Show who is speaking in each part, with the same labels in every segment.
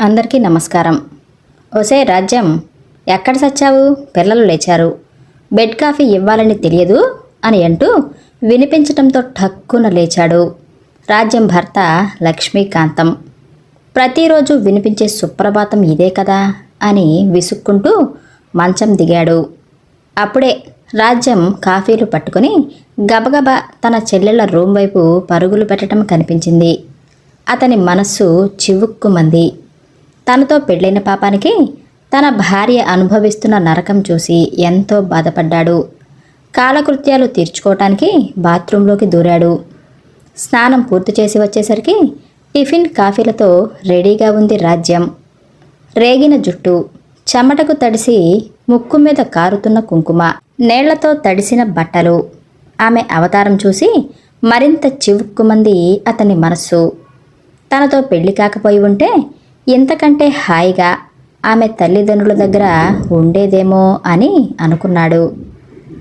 Speaker 1: అందరికీ నమస్కారం. ఒసే రాజ్యం ఎక్కడ సచ్చావు? పిల్లలు లేచారు. బెడ్ కాఫీ ఇవ్వాలని తెలియదు అని అంటూ వినిపించటంతో ఠక్కున లేచాడు. రాజ్యం భర్త లక్ష్మీకాంతం. ప్రతిరోజు వినిపించే సుప్రభాతం ఇదే కదా అని విసుక్కుంటూ మంచం దిగాడు. అప్పుడే రాజ్యం కాఫీలు పట్టుకొని గబగబా తన చెల్లెళ్ళ రూమ్ వైపు పరుగులు పెట్టడం కనిపించింది. అతని మనస్సు చివుక్కుమంది. తనతో పెళ్ళైన పాపానికి తన భార్య అనుభవిస్తున్న నరకం చూసి ఎంతో బాధపడ్డాడు. కాలకృత్యాలు తీర్చుకోవటానికి బాత్రూంలోకి దూరాడు. స్నానం పూర్తి చేసి వచ్చేసరికి టిఫిన్ కాఫీలతో రెడీగా ఉంది రాజ్యం. రేగిన జుట్టు చెమటకు తడిసి ముక్కు మీద కారుతున్న కుంకుమ నేళ్ళతో తడిసిన బట్టలు. ఆమె అవతారం చూసి మరింత చివుక్కుమంది అతని మనస్సు. తనతో పెళ్ళి కాకపోయి ఉంటే ఇంతకంటే హాయిగా ఆమె తల్లిదండ్రుల దగ్గర ఉండేదేమో అని అనుకున్నాడు.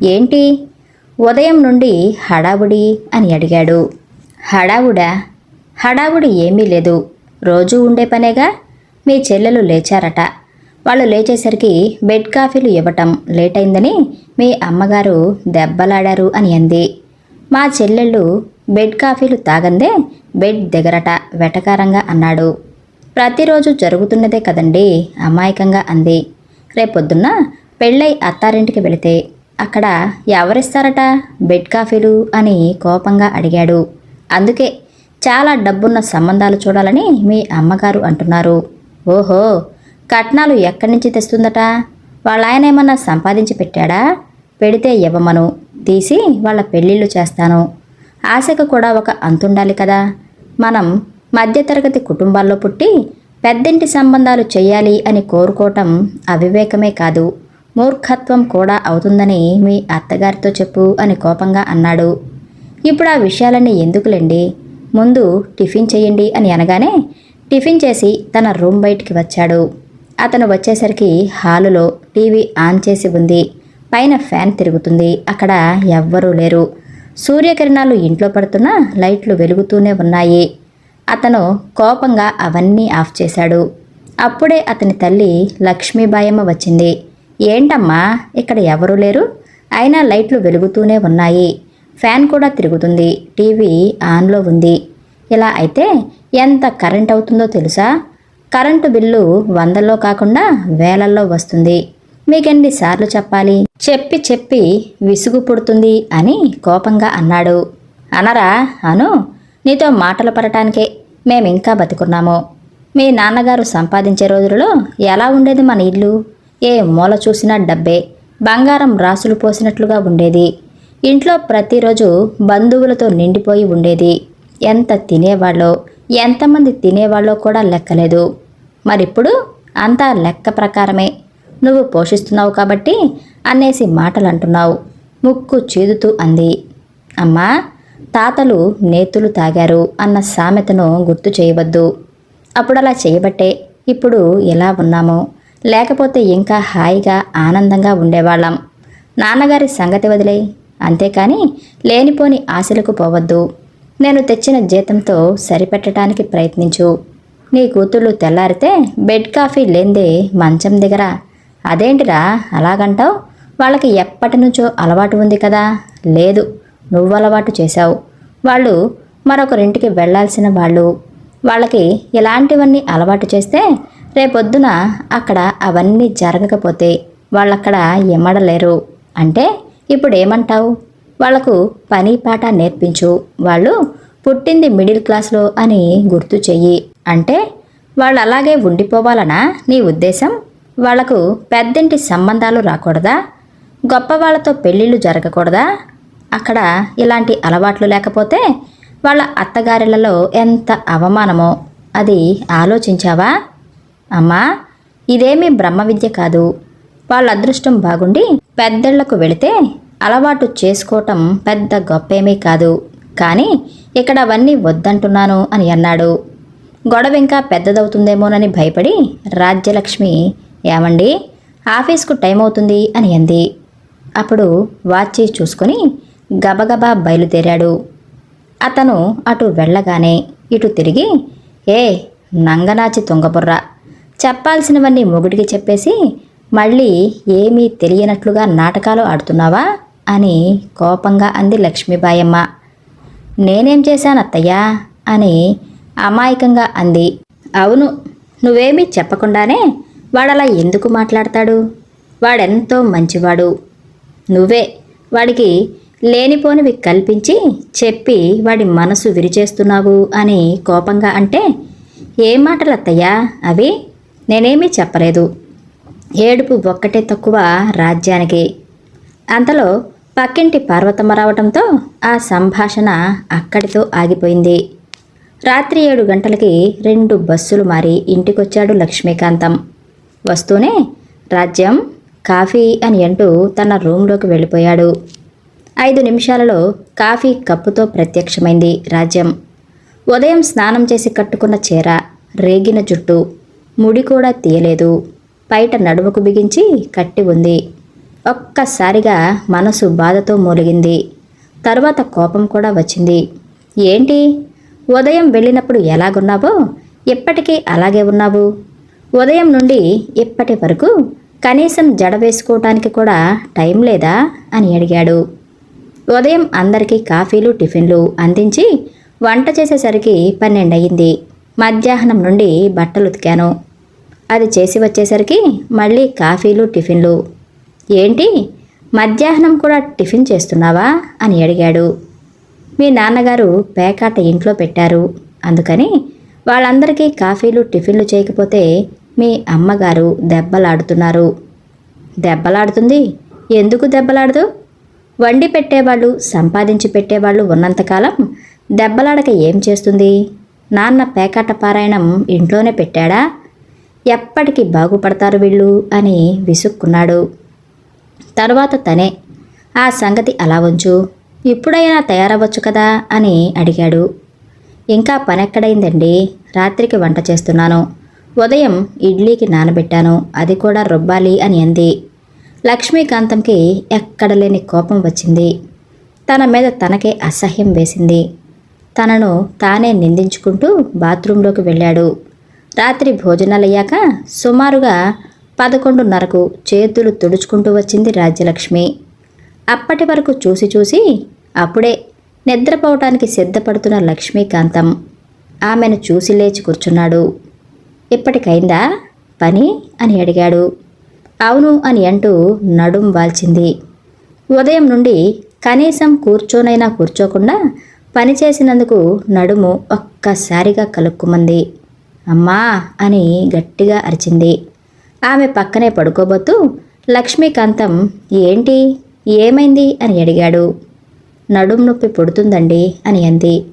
Speaker 1: ఏంటి? ఉదయం నుండి హడావుడి అని అడిగాడు. హడావుడా? హడావుడి ఏమీ లేదు. రోజూ ఉండే పనేగా? మీ చెల్లెలు లేచారట. వాళ్ళు లేచేసరికి బెడ్ కాఫీలు ఇవ్వటం లేట్ అయిందని మీ అమ్మగారు దెబ్బలాడారు అని అంది. మా చెల్లెళ్ళు బెడ్ కాఫీలు తాగందే బెడ్ దిగరట వెటకారంగా అన్నాడు. ప్రతిరోజు జరుగుతున్నదే కదండి? అమాయకంగా అంది. రేపొద్దున్న పెళ్ళై అత్తారింటికి వెళితే అక్కడ ఎవరిస్తారట? బెడ్ కాఫీలు అని కోపంగా అడిగాడు. అందుకే చాలా డబ్బున్న సంబంధాలు చూడాలని మీ అమ్మగారు అంటున్నారు. ఓహో కట్నాలు ఎక్కడి నుంచి తెస్తుందట? వాళ్ళ ఆయన ఏమన్నా సంపాదించి పెట్టాడా? పెడితే ఇవ్వమను. తీసి వాళ్ళ పెళ్ళిళ్ళు చేస్తాను. ఆశకు కూడా ఒక అంతుండాలి కదా. మనం మధ్యతరగతి కుటుంబాల్లో పుట్టి పెద్దింటి సంబంధాలు చేయాలి అని కోరుకోవటం అవివేకమే కాదు. మూర్ఖత్వం కూడా అవుతుందని మీ అత్తగారితో చెప్పు అని కోపంగా అన్నాడు. ఇప్పుడు ఆ విషయాలన్నీ ఎందుకులేండి? ముందు టిఫిన్ చేయండి అని అనగానే టిఫిన్ చేసి తన రూమ్ బయటికి వచ్చాడు. అతను వచ్చేసరికి హాలులో టీవీ ఆన్ చేసి ఉంది. పైన ఫ్యాన్ తిరుగుతుంది. అక్కడ ఎవ్వరూ లేరు. సూర్యకిరణాలు ఇంట్లో పడుతున్నా లైట్లు వెలుగుతూనే ఉన్నాయి. అతను కోపంగా అవన్నీ ఆఫ్ చేశాడు. అప్పుడే అతని తల్లి లక్ష్మీబాయమ్మ వచ్చింది. ఏంటమ్మా ఇక్కడ ఎవరూ లేరు? అయినా లైట్లు వెలుగుతూనే ఉన్నాయి. ఫ్యాన్ కూడా తిరుగుతుంది. టీవీ ఆన్లో ఉంది. ఇలా అయితే ఎంత కరెంట్ అవుతుందో తెలుసా? కరెంటు బిల్లు వందల్లో కాకుండా వేలల్లో వస్తుంది. మీకెన్నిసార్లు చెప్పాలి? చెప్పి చెప్పి విసుగు పుడుతుంది అని కోపంగా అన్నాడు. అనరా అను నీతో మాటలు పడటానికే మేమింకా బతుకున్నాము. మీ నాన్నగారు సంపాదించే రోజులలో ఎలా ఉండేది మన ఇల్లు? ఏ మూల చూసినా డబ్బే బంగారం రాసులు పోసినట్లుగా ఉండేది. ఇంట్లో ప్రతిరోజు బంధువులతో నిండిపోయి ఉండేది. ఎంత తినేవాళ్ళో ఎంతమంది తినేవాళ్ళో కూడా లెక్కలేదు. మరిప్పుడు అంతా లెక్క ప్రకారమే. నువ్వు పోషిస్తున్నావు కాబట్టి అనేసి మాటలు అంటున్నావు ముక్కు చీదుతూ అంది. అమ్మా తాతలు నేతులు తాగారు అన్న సామెతను గుర్తు చేయవద్దు. అప్పుడు అలా చేయబట్టే ఇప్పుడు ఎలా ఉన్నామో. లేకపోతే ఇంకా హాయిగా ఆనందంగా ఉండేవాళ్ళం. నాన్నగారి సంగతి వదిలే. అంతేకాని లేనిపోని ఆశలకు పోవద్దు. నేను తెచ్చిన జీతంతో సరిపెట్టడానికి ప్రయత్నించు. నీ కూతుళ్ళు తెల్లారితే బెడ్ కాఫీ లేందే మంచం దిగరా అదేంటిరా అలాగంటావు? వాళ్ళకి ఎప్పటి నుంచో అలవాటు ఉంది కదా. లేదు నువ్వు అలవాటు చేశావు. వాళ్ళు మరొకరింటికి వెళ్ళాల్సిన వాళ్ళు. వాళ్ళకి ఇలాంటివన్నీ అలవాటు చేస్తే రేపొద్దున అక్కడ అవన్నీ జరగకపోతే వాళ్ళక్కడ ఎమ్మడలేరు. అంటే ఇప్పుడు ఏమంటావు వాళ్ళకు పని పాట నేర్పించు. వాళ్ళు పుట్టింది మిడిల్ క్లాస్లో అని గుర్తు చెయ్యి. అంటే వాళ్ళు అలాగే ఉండిపోవాలనా నీ ఉద్దేశం? వాళ్ళకు పెద్దింటి సంబంధాలు రాకూడదా? గొప్ప వాళ్ళతో పెళ్ళిళ్ళు జరగకూడదా? అక్కడ ఇలాంటి అలవాట్లు లేకపోతే వాళ్ళ అత్తగారిలలో ఎంత అవమానమో. అది ఆలోచించావా? అమ్మా ఇదేమీ బ్రహ్మ విద్య కాదు. వాళ్ళ అదృష్టం బాగుండి పెద్దళ్ళకు వెళితే అలవాటు చేసుకోవటం పెద్ద గొప్పేమీ కాదు. కానీ ఇక్కడ అవన్నీ వద్దంటున్నాను అని అన్నాడు. గొడవ ఇంకా పెద్దదవుతుందేమోనని భయపడి రాజ్యలక్ష్మి ఏమండి ఆఫీస్కు టైం అవుతుంది అని అంది. అప్పుడు వాచి చూసుకొని గబగబా బయలుదేరాడు. అతను అటు వెళ్ళగానే ఇటు తిరిగి ఏ నంగనాచి తుంగబుర్ర! చెప్పాల్సినవన్నీ మొగుడికి చెప్పేసి మళ్ళీ ఏమీ తెలియనట్లుగా నాటకాలు ఆడుతున్నావా? అని కోపంగా అంది లక్ష్మీబాయమ్మ. నేనేం చేశాను అత్తయ్యా అని అమాయకంగా అంది. అవును నువ్వేమీ చెప్పకుండానే వాడలా ఎందుకు మాట్లాడతాడు? వాడెంతో మంచివాడు. నువ్వే వాడికి లేనిపోనివి కల్పించి చెప్పి వాడి మనసు విరిచేస్తున్నావు అని కోపంగా అంటే ఏం మాటలు అత్తయ్యా అవి? నేనేమీ చెప్పలేదు. ఏడుపు ఒక్కటే తక్కువ రాజ్యానికి. అంతలో పక్కింటి పార్వతమ్మ రావడంతో ఆ సంభాషణ అక్కడితో ఆగిపోయింది. రాత్రి ఏడు గంటలకి రెండు బస్సులు మారి ఇంటికొచ్చాడు లక్ష్మీకాంతం. వస్తూనే రాజ్యం కాఫీ అని అంటూ తన రూంలోకి వెళ్ళిపోయాడు. ఐదు నిమిషాలలో కాఫీ కప్పుతో ప్రత్యక్షమైంది రాజ్యం. ఉదయం స్నానం చేసి కట్టుకున్న చీర రేగిన జుట్టు ముడి కూడా తీయలేదు. బయట నడుముకు బిగించి కట్టి ఉంది. ఒక్కసారిగా మనసు బాధతో మూలిగింది. తరువాత కోపం కూడా వచ్చింది. ఏంటి? ఉదయం వెళ్ళినప్పుడు ఎలాగున్నావో? ఎప్పటికీ అలాగే ఉన్నావు? ఉదయం నుండి ఇప్పటి వరకు కనీసం జడ వేసుకోవటానికి కూడా టైం లేదా? అని అడిగాడు. ఉదయం అందరికీ కాఫీలు టిఫిన్లు అందించి వంట చేసేసరికి పన్నెండయింది మధ్యాహ్నం నుండి బట్టలు ఉతికాను. అది చేసి వచ్చేసరికి మళ్ళీ కాఫీలు టిఫిన్లు. ఏంటి? మధ్యాహ్నం కూడా టిఫిన్ చేస్తున్నావా? అని అడిగాడు. మీ నాన్నగారు పేకాట ఇంట్లో పెట్టారు. అందుకని వాళ్ళందరికీ కాఫీలు టిఫిన్లు చేయకపోతే మీ అమ్మగారు దెబ్బలాడుతున్నారు. దెబ్బలాడుతుంది? ఎందుకు దెబ్బలాడదు? వండి పెట్టేవాళ్ళు సంపాదించి పెట్టేవాళ్ళు ఉన్నంతకాలం దెబ్బలాడక ఏం చేస్తుంది? నాన్న పేకాట పారాయణం ఇంట్లోనే పెట్టాడా? ఎప్పటికి బాగుపడతారు వీళ్ళు? అని విసుక్కున్నాడు. తర్వాత తనే ఆ సంగతి అలా ఉంచు. ఇప్పుడైనా తయారవ్వచ్చు కదా? అని అడిగాడు. ఇంకా పనెక్కడైందండి? రాత్రికి వంట చేస్తున్నాను. ఉదయం ఇడ్లీకి నానబెట్టాను. అది కూడా రుబ్బాలి అని అంది. లక్ష్మీకాంతంకి ఎక్కడ లేని కోపం వచ్చింది. తన మీద తనకే అసహ్యం వేసింది. తనను తానే నిందించుకుంటూ బాత్రూంలోకి వెళ్ళాడు. రాత్రి భోజనాలయ్యాక సుమారుగా పదకొండున్నరకు చేతులు తుడుచుకుంటూ వచ్చింది రాజ్యలక్ష్మి. అప్పటి వరకు చూసి చూసి అప్పుడే నిద్రపోవటానికి సిద్ధపడుతున్న లక్ష్మీకాంతం ఆమెను చూసి లేచి కూర్చున్నాడు. ఇప్పటికైందా? పని? అని అడిగాడు. అవును అని అంటూ నడుం వాల్చింది. ఉదయం నుండి కనీసం కూర్చోనైనా కూర్చోకుండా పని చేసినందుకు నడుము ఒక్కసారిగా కలుక్కుమంది. అమ్మా అని గట్టిగా అరిచింది. ఆమె పక్కనే పడుకోబోతూ లక్ష్మీకాంతం ఏంటి? ఏమైంది? అని అడిగాడు. నడుం నొప్పి పుడుతుందండి అని అంది.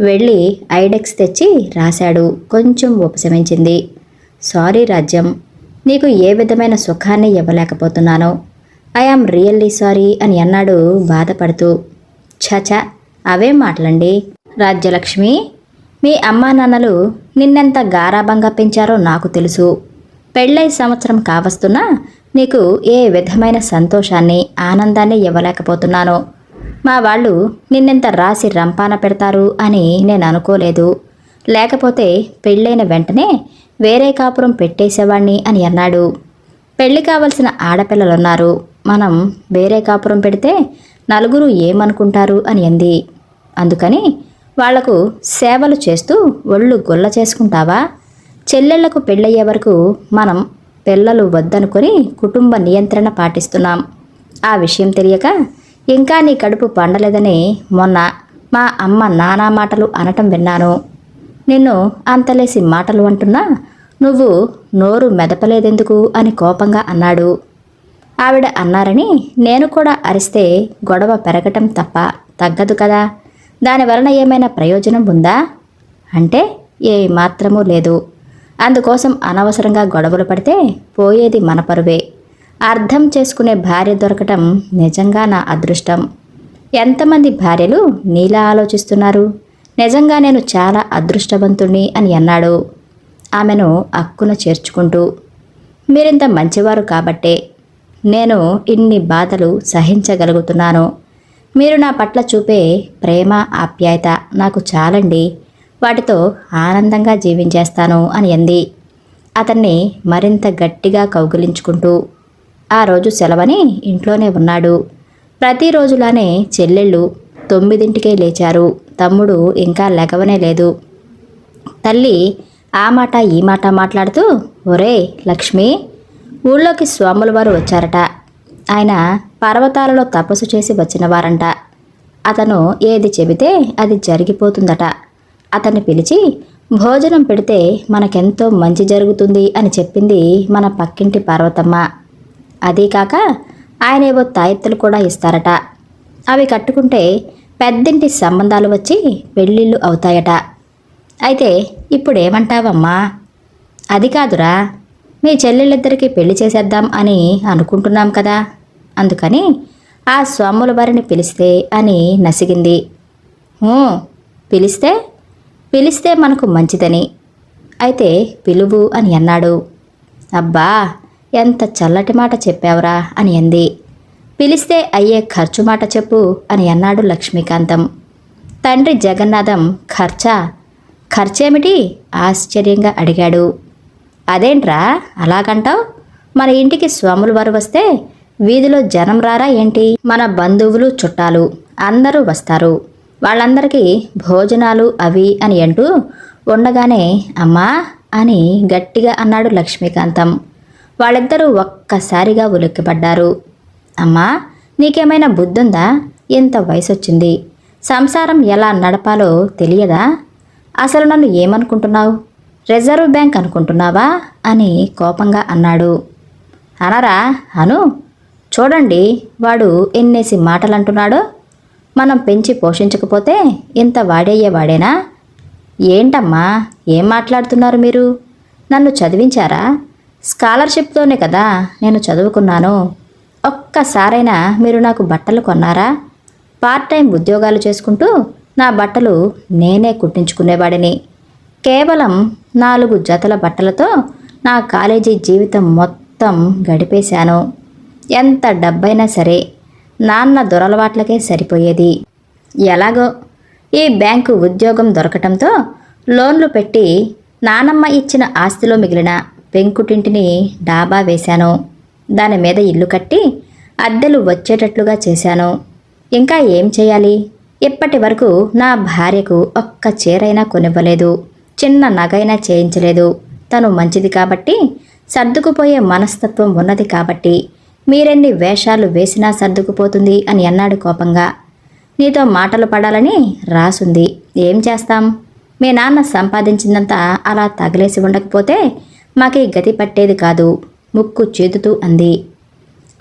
Speaker 1: వెళ్ళి ఐడెక్స్ తెచ్చి రాశాడు. కొంచెం ఉపశమించింది. సారీ రాజ్యం. నీకు ఏ విధమైన సుఖాన్ని ఇవ్వలేకపోతున్నాను. ఐఆమ్ రియల్లీ సారీ అని అన్నాడు బాధపడుతూ. ఛచ అవేం మాటలండి. రాజ్యలక్ష్మి మీ అమ్మా నాన్నలు నిన్నెంత గారాభంగా పెంచారో నాకు తెలుసు. పెళ్ళై సంవత్సరం కావస్తున్నా నీకు ఏ విధమైన సంతోషాన్ని ఆనందాన్ని ఇవ్వలేకపోతున్నాను. మా వాళ్ళు నిన్నెంత రాసి రంపాన పెడతారు అని నేను అనుకోలేదు. లేకపోతే పెళ్ళైన వెంటనే వేరే కాపురం పెట్టేసేవాణ్ణి అని అన్నాడు. పెళ్ళి కావలసిన ఆడపిల్లలున్నారు. మనం వేరే కాపురం పెడితే నలుగురు ఏమనుకుంటారు అని అంది. అందుకని వాళ్ళకు సేవలు చేస్తూ ఒళ్ళు గొల్ల చేసుకుంటావా? చెల్లెళ్ళకు పెళ్ళయ్యే వరకు మనం పిల్లలు వద్దనుకొని కుటుంబ నియంత్రణ పాటిస్తున్నాం. ఆ విషయం తెలియక ఇంకా నీ కడుపు పండలేదని మొన్న మా అమ్మ నానా మాటలు అనటం విన్నాను. నిన్ను అంతలేసి మాటలు అంటున్నా నువ్వు నోరు మెదపలేదెందుకు? అని కోపంగా అన్నాడు. ఆవిడ అన్నారని నేను కూడా అరిస్తే గొడవ పెరగటం తప్ప తగ్గదు కదా. దానివలన ఏమైనా ప్రయోజనం ఉందా? అంటే ఏ మాత్రమూ లేదు. అందుకోసం అనవసరంగా గొడవలు పడితే పోయేది మన పరువే. అర్థం చేసుకునే భార్య దొరకటం నిజంగా నా అదృష్టం. ఎంతమంది భార్యలు నీలా ఆలోచిస్తున్నారు? నిజంగా నేను చాలా అదృష్టవంతుణ్ణి అని అన్నాడు. ఆమెను అక్కున చేర్చుకుంటూ మీరింత మంచివారు కాబట్టే నేను ఇన్ని బాధలు సహించగలుగుతున్నాను. మీరు నా పట్ల చూపే ప్రేమ ఆప్యాయత నాకు చాలండి. వాటితో ఆనందంగా జీవించేస్తాను అని అంది. అతన్ని మరింత గట్టిగా కౌగిలించుకుంటూ ఆ రోజు సెలవని ఇంట్లోనే ఉన్నాడు. ప్రతిరోజులానే చెల్లెళ్ళు తొమ్మిదింటికే లేచారు. తమ్ముడు ఇంకా లెగవనే లేదు. తల్లి ఆ మాట ఈ మాట మాట్లాడుతూ ఒరే లక్ష్మి ఊళ్ళోకి స్వాముల వారు వచ్చారట. ఆయన పర్వతాలలో తపస్సు చేసి వచ్చిన వారంట. అతను ఏది చెబితే అది జరిగిపోతుందట. అతన్ని పిలిచి భోజనం పెడితే మనకెంతో మంచి జరుగుతుంది అని చెప్పింది మన పక్కింటి పార్వతమ్మ. అదీ కాక ఆయన ఏవో తాయెత్తులు కూడా ఇస్తారట. అవి కట్టుకుంటే పెద్దింటి సంబంధాలు వచ్చి పెళ్ళిళ్ళు అవుతాయట. అయితే ఇప్పుడేమంటావమ్మా? అది కాదురా మీ చెల్లెళ్ళిద్దరికీ పెళ్ళి చేసేద్దాం అని అనుకుంటున్నాం కదా. అందుకని ఆ స్వాముల వారిని పిలిస్తే అని నసిగింది. పిలిస్తే? పిలిస్తే మనకు మంచిదని. అయితే పిలువు అని అన్నాడు. అబ్బా ఎంత చల్లటి మాట చెప్పావురా అని అంది. పిలిస్తే అయ్యే ఖర్చు మాట చెప్పు అని అన్నాడు లక్ష్మీకాంతం. తండ్రి జగన్నాథం ఖర్చా? ఖర్చేమిటి? ఆశ్చర్యంగా అడిగాడు. అదేంట్రా? అలాగంటావు? మన ఇంటికి స్వాములు వారు వస్తే వీధిలో జనం రారా ఏంటి? మన బంధువులు చుట్టాలు అందరూ వస్తారు. వాళ్ళందరికీ భోజనాలు అవి అని అంటూ ఉండగానే అమ్మా అని గట్టిగా అన్నాడు లక్ష్మీకాంతం. వాళ్ళిద్దరూ ఒక్కసారిగా ఉలిక్కిపడ్డారు. అమ్మా నీకేమైనా బుద్ధుందా? ఇంత వయసొచ్చింది? సంసారం ఎలా నడపాలో తెలియదా? అసలు నన్ను ఏమనుకుంటున్నావు? రిజర్వ్ బ్యాంక్ అనుకుంటున్నావా? అని కోపంగా అన్నాడు. అనరా అను. చూడండి వాడు ఎన్నేసి మాటలు అంటున్నాడో మనం పెంచి పోషించకపోతే ఇంత వాడేయేవాడేనా ఏంటమ్మా ఏం మాట్లాడుతున్నారు మీరు? నన్ను చదివించారా? స్కాలర్షిప్తోనే కదా నేను చదువుకున్నాను. ఒక్కసారైనా మీరు నాకు బట్టలు కొన్నారా? పార్ట్ టైం ఉద్యోగాలు చేసుకుంటూ నా బట్టలు నేనే కుట్టించుకునేవాడిని. కేవలం నాలుగు జతల బట్టలతో నా కాలేజీ జీవితం మొత్తం గడిపేశాను. ఎంత డబ్బైనా సరే నాన్న దొరలవాట్లకే సరిపోయేది. ఎలాగో ఈ బ్యాంకు ఉద్యోగం దొరకటంతో లోన్లు పెట్టి నానమ్మ ఇచ్చిన ఆస్తిలో మిగిలిన పెంకుటింటిని డాబా వేశాను. దాని మీద ఇల్లు కట్టి అద్దెలు వచ్చేటట్లుగా చేశాను. ఇంకా ఏం చేయాలి? ఇప్పటి వరకు నా భార్యకు ఒక్క చీరైనా కొనివ్వలేదు చిన్న నగైనా చేయించలేదు. తను మంచిది కాబట్టి సర్దుకుపోయే మనస్తత్వం ఉన్నది కాబట్టి మీరెన్ని వేషాలు వేసినా సర్దుకుపోతుంది అని అన్నాడు కోపంగా. నీతో మాటలు పడాలని రాసుంది. ఏం చేస్తాం? మీ నాన్న సంపాదించిందంతా అలా తగిలేసి ఉండకపోతే మాకి గతి పట్టేది కాదు ముక్కు చేతుతూ అంది.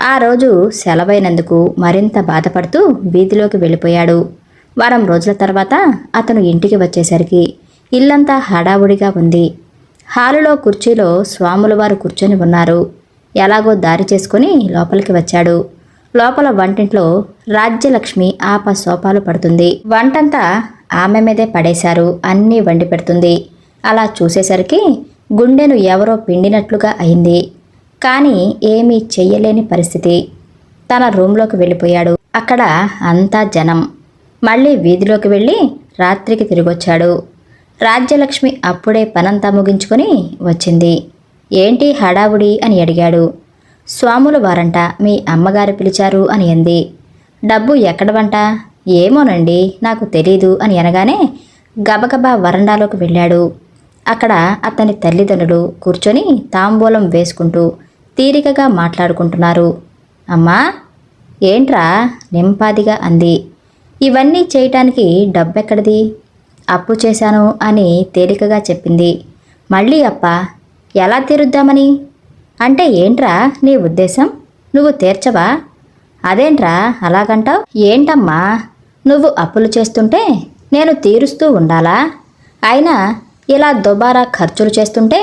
Speaker 1: ఆ రోజు సెలవైనందుకు మరింత బాధపడుతూ వీధిలోకి వెళ్ళిపోయాడు. వారం రోజుల తర్వాత అతను ఇంటికి వచ్చేసరికి ఇల్లంతా హడావుడిగా ఉంది. హాలులో కుర్చీలో స్వాముల వారు కూర్చొని ఉన్నారు. ఎలాగో దారి చేసుకుని లోపలికి వచ్చాడు. లోపల వంటింట్లో రాజ్యలక్ష్మి ఆప సోపాలు పడుతుంది. వంటంతా ఆమె మీదే పడేశారు. అన్నీ వండి పెడుతుంది. అలా చూసేసరికి గుండెను ఎవరో పిండినట్లుగా అయింది. కానీ ఏమీ చెయ్యలేని పరిస్థితి. తన రూంలోకి వెళ్ళిపోయాడు. అక్కడ అంతా జనం. మళ్ళీ వీధిలోకి వెళ్ళి రాత్రికి తిరిగొచ్చాడు. రాజ్యలక్ష్మి అప్పుడే పనంతా ముగించుకొని వచ్చింది. ఏంటి హడావుడి అని అడిగాడు. స్వాములు వారంట మీ అమ్మగారు పిలిచారు అని అంది. డబ్బు ఎక్కడవంట? ఏమోనండి నాకు తెలీదు అని అనగానే గబగబా వరండాలోకి వెళ్ళాడు. అక్కడ అతని తల్లిదండ్రులు కూర్చొని తాంబూలం వేసుకుంటూ తీరికగా మాట్లాడుకుంటున్నారు. అమ్మా ఏంట్రా? నింపాదిగా అంది. ఇవన్నీ చేయటానికి డబ్బెక్కడిది? అప్పు చేశాను అని తేలికగా చెప్పింది. మళ్ళీ అప్ప ఎలా తీరుద్దామని? అంటే ఏంట్రా నీ ఉద్దేశం? నువ్వు తీర్చవా? అదేంట్రా అలాగంటావు? ఏంటమ్మా? నువ్వు అప్పులు చేస్తుంటే నేను తీరుస్తూ ఉండాలా? అయినా ఇలా దుబారా ఖర్చులు చేస్తుంటే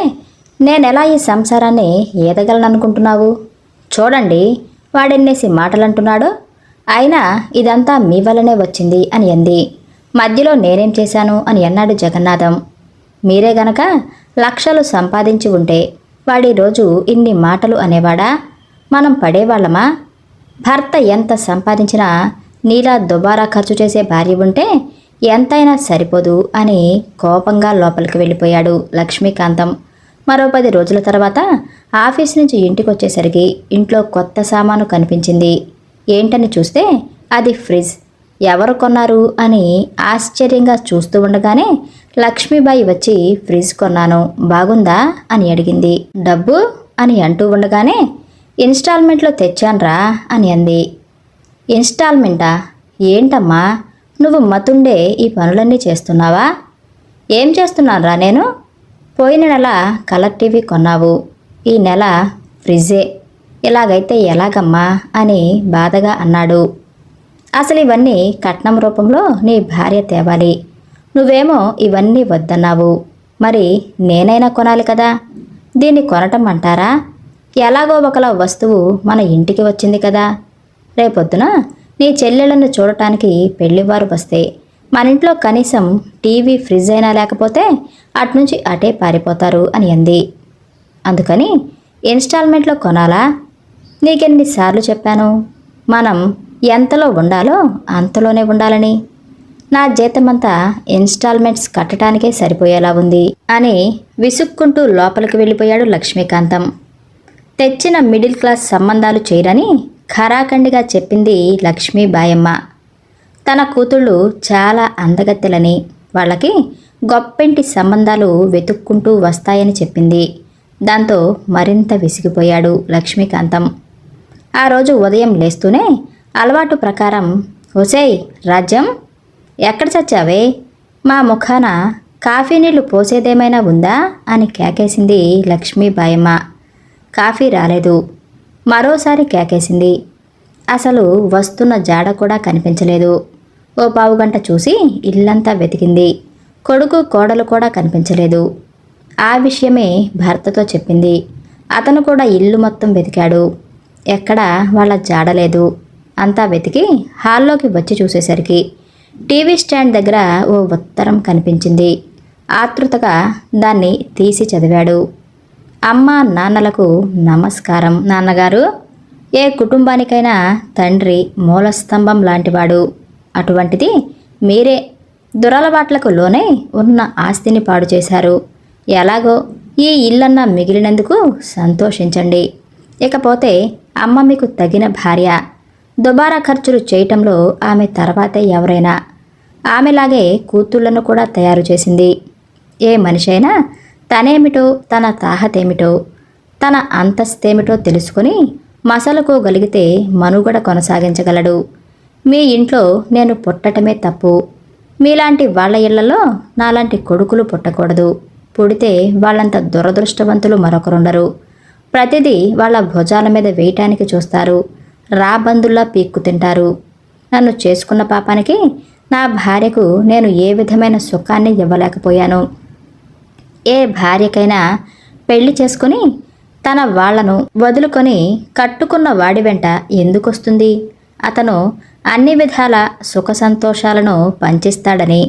Speaker 1: నేనెలా ఈ సంసారాన్ని ఈదగలననుకుంటున్నావు చూడండి వాడెన్నేసి మాటలంటున్నాడో అయినా ఇదంతా మీ వల్లనే వచ్చింది అని అంది. మధ్యలో నేనేం చేశాను అని అన్నాడు జగన్నాథం. మీరే గనక లక్షలు సంపాదించి ఉంటే వాడి రోజు ఇన్ని మాటలు అనేవాడా? మనం పడేవాళ్ళమా? భర్త ఎంత సంపాదించినా నీలా దుబారా ఖర్చు చేసే భార్య ఉంటే ఎంతైనా సరిపోదు అని కోపంగా లోపలికి వెళ్ళిపోయాడు లక్ష్మీకాంతం. మరో పది రోజుల తర్వాత ఆఫీస్ నుంచి ఇంటికి వచ్చేసరికి ఇంట్లో కొత్త సామాను కనిపించింది. ఏంటని చూస్తే అది ఫ్రిడ్జ్ ఎవరు కొన్నారు అని ఆశ్చర్యంగా చూస్తూ ఉండగానే లక్ష్మీబాయి వచ్చి ఫ్రిడ్జ్ కొన్నాను బాగుందా అని అడిగింది. డబ్బు? అని అంటూ ఉండగానే ఇన్స్టాల్మెంట్లో తెచ్చాన్రా అని అంది. ఇన్స్టాల్మెంటా? ఏంటమ్మా? నువ్వు మతుండే ఈ పనులన్నీ చేస్తున్నావా? ఏం చేస్తున్నానురా నేను? పోయిన నెల కలర్ టీవీ కొన్నావు. ఈ నెల ఫ్రిడ్జే ఇలాగైతే ఎలాగమ్మా అని బాధగా అన్నాడు. అసలు ఇవన్నీ కట్నం రూపంలో నీ భార్య తేవాలి. నువ్వేమో ఇవన్నీ వద్దన్నావు. మరి నేనైనా కొనాలి కదా? దీన్ని కొనటం అంటారా? ఎలాగో ఒకలా వస్తువు మన ఇంటికి వచ్చింది కదా. రేపొద్దున నీ చెల్లెళ్ళను చూడటానికి పెళ్ళివారు వస్తే మన ఇంట్లో కనీసం టీవీ ఫ్రిడ్జ్ అయినా లేకపోతే అట్నుంచి అటే పారిపోతారు అని అంది. అందుకని ఇన్స్టాల్మెంట్లో కొనాలా? నీకెన్నిసార్లు చెప్పాను? మనం ఎంతలో ఉండాలో అంతలోనే ఉండాలని. నా జీతమంతా ఇన్స్టాల్మెంట్స్ కట్టడానికే సరిపోయేలా ఉంది అని విసుక్కుంటూ లోపలికి వెళ్ళిపోయాడు లక్ష్మీకాంతం. తెచ్చిన మిడిల్ క్లాస్ సంబంధాలు చేయరని ఖరాఖండిగా చెప్పింది లక్ష్మీబాయమ్మ తన కూతుళ్ళు చాలా అందగత్తెలని. వాళ్ళకి గొప్పింటి సంబంధాలు వెతుక్కుంటూ వస్తాయని చెప్పింది. దాంతో మరింత విసిగిపోయాడు లక్ష్మీకాంతం. ఆ రోజు ఉదయం లేస్తూనే అలవాటు ప్రకారం ఒసేయ్ రాజ్యం ఎక్కడ చచ్చావే? మా ముఖాన కాఫీ నీళ్ళు పోసేదేమైనా ఉందా? అని కేకేసింది లక్ష్మీబాయమ్మ. కాఫీ రాలేదు. మరోసారి కేకేసింది. అసలు వస్తున్న జాడ కూడా కనిపించలేదు. ఓ పావుగంట చూసి ఇల్లంతా వెతికింది. కొడుకు కోడలు కూడా కనిపించలేదు. ఆ విషయమే భర్తతో చెప్పింది. అతను కూడా ఇల్లు మొత్తం వెతికాడు. ఎక్కడా వాళ్ళ జాడలేదు అంతా వెతికి హాల్లోకి వచ్చి చూసేసరికి టీవీ స్టాండ్ దగ్గర ఓ ఉత్తరం కనిపించింది. ఆతృతగా దాన్ని తీసి చదివాడు. అమ్మ నాన్నలకు నమస్కారం. నాన్నగారు ఏ కుటుంబానికైనా తండ్రి మూలస్తంభం లాంటివాడు. అటువంటిది మీరే. దురలవాట్లకు లోనే ఉన్న ఆస్తిని పాడు చేశారు. ఎలాగో ఈ ఇల్లన్న మిగిలినందుకు సంతోషించండి. ఇకపోతే అమ్మ మీకు తగిన భార్య. దుబారా ఖర్చులు చేయటంలో ఆమె తర్వాతే ఎవరైనా. ఆమెలాగే కూతుళ్ళను కూడా తయారు చేసింది. ఏ మనిషి అయినా తనేమిటో తన తాహతేమిటో తన అంతస్తేమిటో తెలుసుకుని మసలుకోగలిగితే మనుగడ కొనసాగించగలడు. మీ ఇంట్లో నేను పుట్టటమే తప్పు. మీలాంటి వాళ్ళ ఇళ్ళలో నాలాంటి కొడుకులు పుట్టకూడదు. పుడితే వాళ్ళంత దురదృష్టవంతులు మరొకరుండరు. ప్రతిదీ వాళ్ళ భుజాల మీద వేయటానికి చూస్తారు. రాబందుల్లా పీక్కు తింటారు. నన్ను చేసుకున్న పాపానికి నా భార్యకు నేను ఏ విధమైన సుఖాన్ని ఇవ్వలేకపోయాను. ఏ భార్యకైనా పెళ్ళి చేసుకుని తన వాళ్ళను వదులుకొని కట్టుకున్న వాడి వెంట ఎందుకొస్తుంది? అతను అన్ని విధాల సుఖ సంతోషాలను పంచిస్తాడని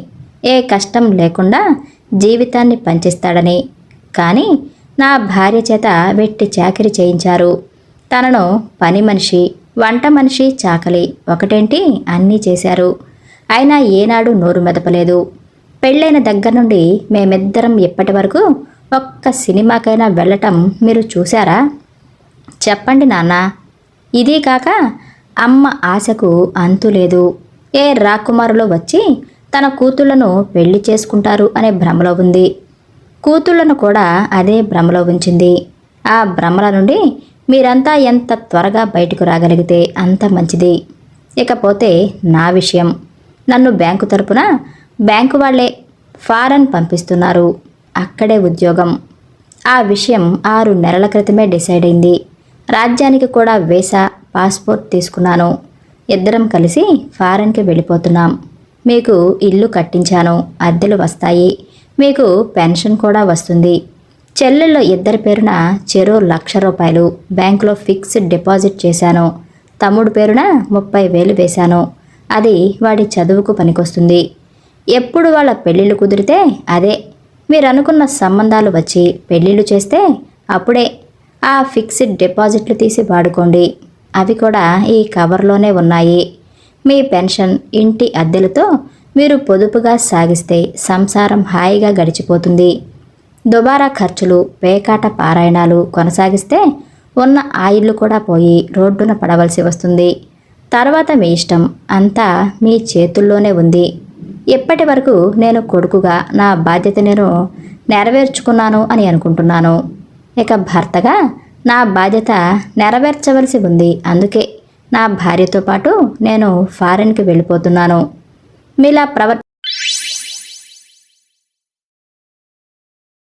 Speaker 1: ఏ కష్టం లేకుండా జీవితాన్ని పంచిస్తాడని. కానీ నా భార్య చేత వెట్టి చాకిరి చేయించారు. తనను పని మనిషి వంట మనిషి చాకలి ఒకటేంటి అన్నీ చేశారు. అయినా ఏనాడు నోరు మెదపలేదు. పెళ్ళైన దగ్గర నుండి మేమిద్దరం ఇప్పటి వరకు ఒక్క సినిమాకైనా వెళ్ళటం మీరు చూశారా? చెప్పండి నాన్న. ఇదీ కాక అమ్మ ఆశకు అంతు లేదు. ఏ రాకుమారులు వచ్చి తన కూతుళ్ళను పెళ్ళి చేసుకుంటారు అనే భ్రమలో ఉంది. కూతుళ్ళను కూడా అదే భ్రమలో ఉంచింది. ఆ భ్రమల నుండి మీరంతా ఎంత త్వరగా బయటకు రాగలిగితే అంత మంచిది. ఇకపోతే నా విషయం. నన్ను బ్యాంకు తరపున బ్యాంకు వాళ్ళే ఫారెన్ పంపిస్తున్నారు. అక్కడే ఉద్యోగం. ఆ విషయం ఆరు నెలల క్రితమే డిసైడ్ అయింది. రాజ్యానికి కూడా వీసా పాస్పోర్ట్ తీసుకున్నాను. ఇద్దరం కలిసి ఫారెన్కి వెళ్ళిపోతున్నాం. మీకు ఇల్లు కట్టించాను. అద్దెలు వస్తాయి. మీకు పెన్షన్ కూడా వస్తుంది. చెల్లెళ్ళ ఇద్దరి పేరున చెరో లక్ష రూపాయలు బ్యాంకులో ఫిక్స్డ్ డిపాజిట్ చేశాను. తమ్ముడు పేరున ముప్పై వేలు వేశాను. అది వాడి చదువుకు పనికొస్తుంది. ఎప్పుడు వాళ్ళ పెళ్ళిళ్ళు కుదిరితే అదే. మీరు అనుకున్న సంబంధాలు వచ్చి పెళ్ళిళ్ళు చేస్తే అప్పుడే ఆ ఫిక్స్డ్ డిపాజిట్లు తీసి వాడుకోండి. అవి కూడా ఈ కవర్లోనే ఉన్నాయి. మీ పెన్షన్ ఇంటి అద్దెలతో మీరు పొదుపుగా సాగిస్తే సంసారం హాయిగా గడిచిపోతుంది. దుబారా ఖర్చులు పేకాట పారాయణాలు కొనసాగిస్తే ఉన్న ఆయిల్లు కూడా పోయి రోడ్డున పడవలసి వస్తుంది. తర్వాత మీ ఇష్టం అంతా మీ చేతుల్లోనే ఉంది. ఇప్పటి వరకు నేను కొడుకుగా నా బాధ్యత నేను నెరవేర్చుకున్నాను అని అనుకుంటున్నాను. ఇక భర్తగా నా బాధ్యత నెరవేర్చవలసి ఉంది. అందుకే నా భార్యతో పాటు నేను ఫారెన్కి వెళ్ళిపోతున్నాను. మీలా ప్రవర్